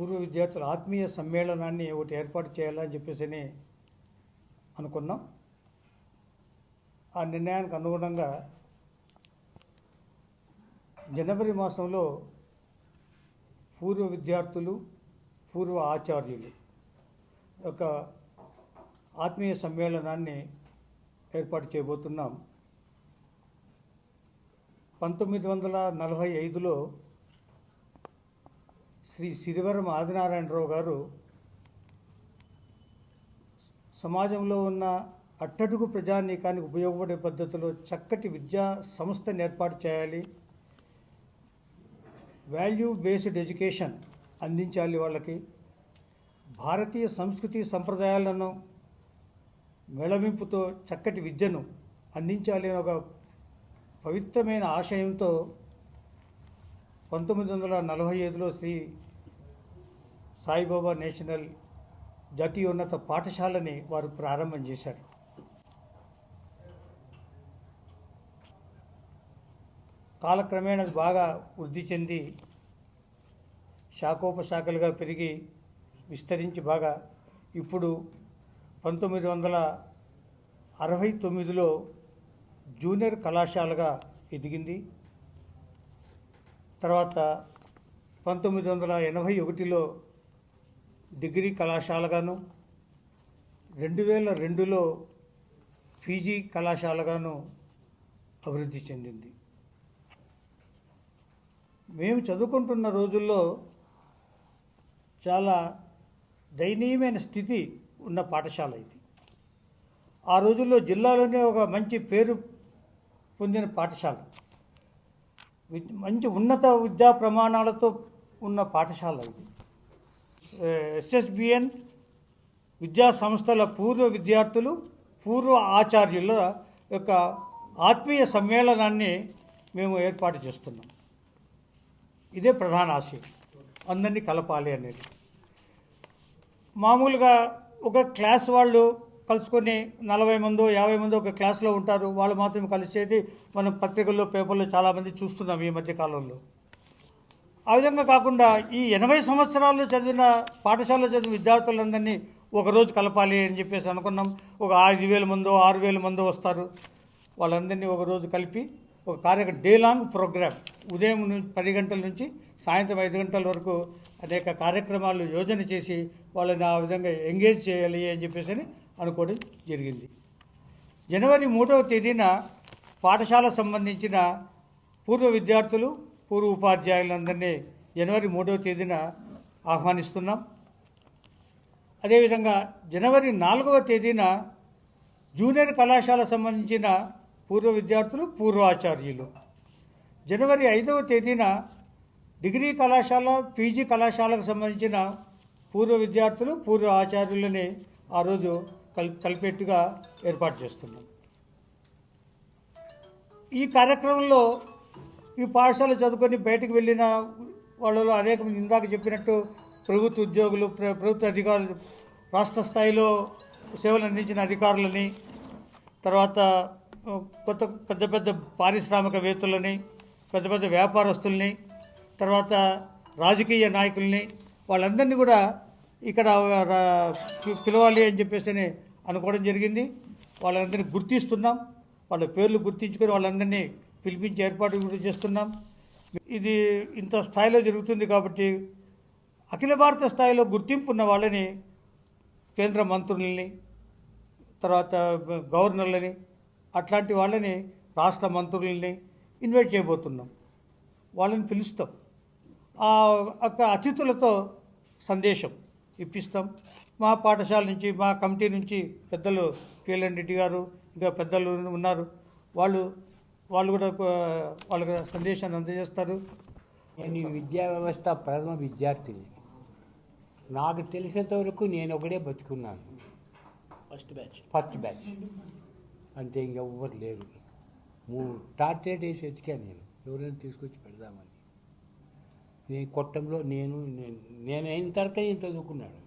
పూర్వ విద్యార్థుల ఆత్మీయ సమ్మేళనాన్ని ఒకటి ఏర్పాటు చేయాలని చెప్పేసి అని అనుకున్నాం. ఆ నిర్ణయానికి అనుగుణంగా జనవరి మాసంలో పూర్వ విద్యార్థులు పూర్వ ఆచార్యులు ఒక ఆత్మీయ సమ్మేళనాన్ని ఏర్పాటు చేయబోతున్నాం. పంతొమ్మిది వందల నలభై ఐదులో శ్రీ సిరివరం ఆదినారాయణరావు గారు సమాజంలో ఉన్న అట్టడుగు ప్రజానీకానికి ఉపయోగపడే పద్ధతిలో చక్కటి విద్యా సంస్థను ఏర్పాటు చేయాలి. వాల్యూ బేస్డ్ ఎడ్యుకేషన్ అందించాలి వాళ్ళకి. భారతీయ సంస్కృతి సంప్రదాయాలను మెళవింపుతో చక్కటి విద్యను అందించాలి అనే ఒక పవిత్రమైన ఆశయంతో పంతొమ్మిది వందల నలభై ఐదులో శ్రీ సాయిబాబా నేషనల్ జాతీయోన్నత పాఠశాలని వారు ప్రారంభం చేశారు. కాలక్రమేణా బాగా వృద్ధి చెంది శాఖోపశాఖలుగా పెరిగి విస్తరించి బాగా ఇప్పుడు పంతొమ్మిది వందల అరవై తొమ్మిదిలో జూనియర్ కళాశాలగా ఎదిగింది. తర్వాత పంతొమ్మిది వందల ఎనభై ఒకటిలో డిగ్రీ కళాశాలగాను రెండు వేల రెండులో పీజీ కళాశాలగాను అభివృద్ధి చెందింది. మేము చదువుకుంటున్న రోజుల్లో చాలా దయనీయమైన స్థితి ఉన్న పాఠశాల ఇది. ఆ రోజుల్లో జిల్లాలోనే ఒక మంచి పేరు పొందిన పాఠశాల. మంచి ఉన్నత విద్యా ప్రమాణాలతో ఉన్న పాఠశాల ఇది. ఎస్ఎస్బిఎన్ విద్యా సంస్థల పూర్వ విద్యార్థులు పూర్వ ఆచార్యుల యొక్క ఆత్మీయ సమ్మేళనాన్ని మేము ఏర్పాటు చేస్తున్నాం. ఇదే ప్రధాన ఆశయం. అందరినీ కలపాలి అనేది. మామూలుగా ఒక క్లాస్ వాళ్ళు కలుసుకొని నలభై మందో యాభై మందో ఒక క్లాస్లో ఉంటారు. వాళ్ళు మాత్రం కలిసేది మనం పత్రికల్లో పేపర్లో చాలామంది చూస్తున్నాం ఈ మధ్య కాలంలో. ఆ విధంగా కాకుండా ఈ ఎనభై సంవత్సరాలు చదివిన పాఠశాలలో చదివిన విద్యార్థులందరినీ ఒకరోజు కలపాలి అని చెప్పేసి అనుకున్నాం. ఒక ఐదు వేల మందో ఆరు వేల మందో వస్తారు. వాళ్ళందరినీ ఒకరోజు కలిపి ఒక కార్య డే లాంగ్ ప్రోగ్రామ్. ఉదయం నుంచి పది గంటల నుంచి సాయంత్రం ఐదు గంటల వరకు అనేక కార్యక్రమాలు యోజన చేసి వాళ్ళని ఆ విధంగా ఎంగేజ్ చేయాలి అని చెప్పేసి అని అనుకోవడం జరిగింది. జనవరి మూడవ తేదీన పాఠశాల సంబంధించిన పూర్వ విద్యార్థులు పూర్వ ఉపాధ్యాయులందరినీ జనవరి మూడవ తేదీన ఆహ్వానిస్తున్నాం. అదేవిధంగా జనవరి నాలుగవ తేదీన జూనియర్ కళాశాల సంబంధించిన పూర్వ విద్యార్థులు పూర్వ ఆచార్యులు జనవరి ఐదవ తేదీన డిగ్రీ కళాశాల పీజీ కళాశాలకు సంబంధించిన పూర్వ విద్యార్థులు పూర్వ ఆచార్యులని ఆ రోజు కల్ కలిపేట్టుగా ఏర్పాటు చేస్తున్నాం. ఈ కార్యక్రమంలో ఈ పాఠశాల చదువుకొని బయటకు వెళ్ళిన వాళ్ళలో అనేక మంది ఇందాక చెప్పినట్టు ప్రభుత్వ ఉద్యోగులు ప్ర- ప్రభుత్వ అధికారులు రాష్ట్ర స్థాయిలో సేవలు అందించిన అధికారులని తర్వాత కొత్త పెద్ద పెద్ద పారిశ్రామికవేత్తలని పెద్ద పెద్ద వ్యాపారస్తుల్ని తర్వాత రాజకీయ నాయకుల్ని వాళ్ళందరినీ కూడా ఇక్కడ పిలవాలి అని చెప్పేసి అనుకోవడం జరిగింది. వాళ్ళందరినీ గుర్తిస్తున్నాం. వాళ్ళ పేర్లు గుర్తించుకొని వాళ్ళందరినీ పిలిపించి ఏర్పాటు కూడా చేస్తున్నాం. ఇది ఇంత స్థాయిలో జరుగుతుంది కాబట్టి అఖిల భారత స్థాయిలో గుర్తింపు ఉన్న వాళ్ళని కేంద్ర మంత్రులని తర్వాత గవర్నర్లని అట్లాంటి వాళ్ళని రాష్ట్ర మంత్రులని ఇన్వైట్ చేయబోతున్నాం. వాళ్ళని పిలుస్తాం. ఆ అతిథులతో సందేశం. ఇప్పిస్తాం. మా పాఠశాల నుంచి మా కమిటీ నుంచి పెద్దలు పిఎల్ఎన్ రెడ్డి గారు ఇంకా పెద్దలు ఉన్నారు. వాళ్ళు వాళ్ళు కూడా వాళ్ళకి సందేశాన్ని అందజేస్తారు. నేను ఈ విద్యా వ్యవస్థ ప్రథమ విద్యార్థిని. నాకు తెలిసినంత వరకు నేను ఒకడే బతుకున్నాను. ఫస్ట్ బ్యాచ్ ఫస్ట్ బ్యాచ్ అంతే ఇంకెవ్వరు లేరు. మూడు టార్చర్ వేసి వెతికాను నేను. ఎవరైనా తీసుకొచ్చి పెడదామని. నేను కొట్టంలో నేను నేను అయిన తర్వాత నేను చదువుకున్నాడు